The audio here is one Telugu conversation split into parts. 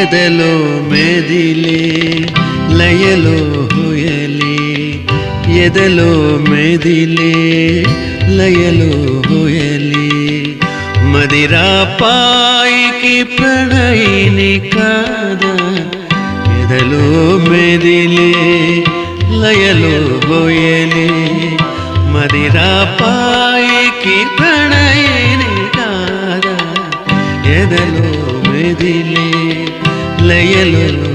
ఎదలో మెదిలే లయలో హోయలి. ఎదలో మెదిలే లయలో హోయలి. మదిరా పాయికి ప్రణయిని కాదా ఎదలో మెదిలే లయలో హోయలి. మదిరా పాయికి ప్రణయిని కాదా ఎదలో మెదిలే లయలో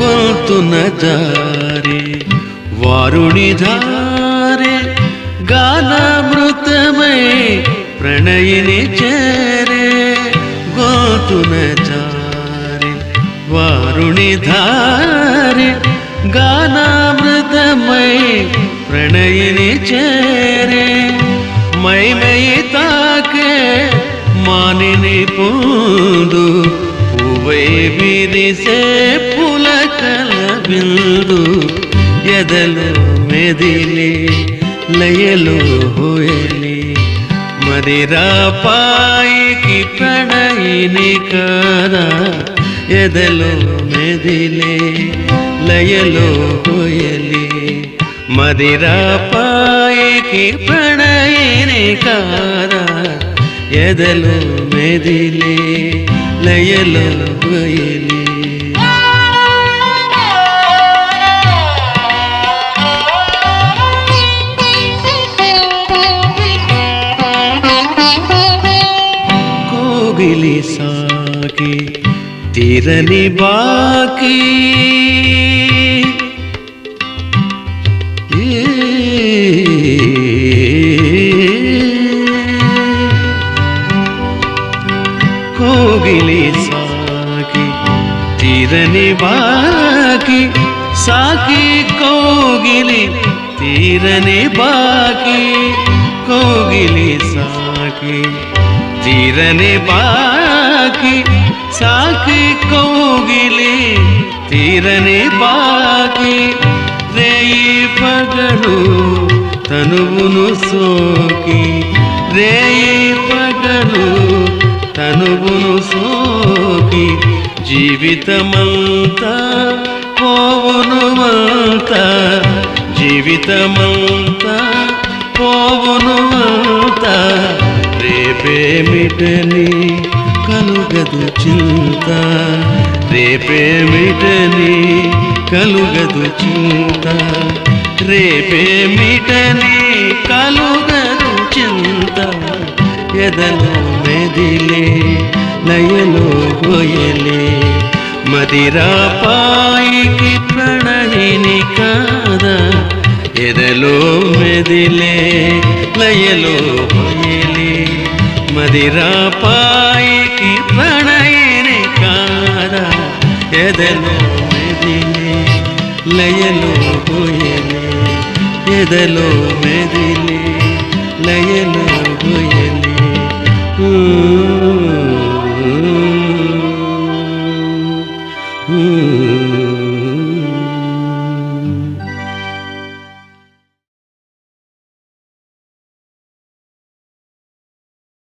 గొంతున జారి వారుని ధారే గానామృతమై ప్రణయిని చేరే గోతున జారి ధారి గానామృతమై ప్రణయిని చేరే మైమై తాకే మానిని పూదు పువ్వై విరిసే పులకల బిందు ఎదలు మెదిలి లయలు హోయలి మరిరా పాయికి ప్రణయిని కదా ఎదలు మెదిలే లయలో హోయలి మదిరా పాయికి ప్రణయిని కాదా ఎదలు మెదిలే లయలో కోగిలి సాగి తీరని బాకి కోగిలి సాగి తీరని బాకి సాకి కోగిలి తీరని బాకి కోగిలి సాకి తీరని బాకి సాకి కోగిలి తీరని బాకి రేయి పగలు తనువును సోకి రేయి పగలు తనువును సోకి జీవితమంతా పోవునుమంతా జీవితమంతా పోవునుమంతా రేపేమిటని కలుగదు చింత. రేపేమిటని కలుగదు చింత. రేపేమిటని కలుగదు చింత. ఎదలో మెదిలే లయలో గోయలే మదిరాపాయికి ప్రణయిని కాదా? ఎదలో మెదిలే లయలో మదిరా పాయికి ప్రణయిని కాదా? ఎదలో మెదిలే లయలో గోయలే ఎదలో మెదిలే.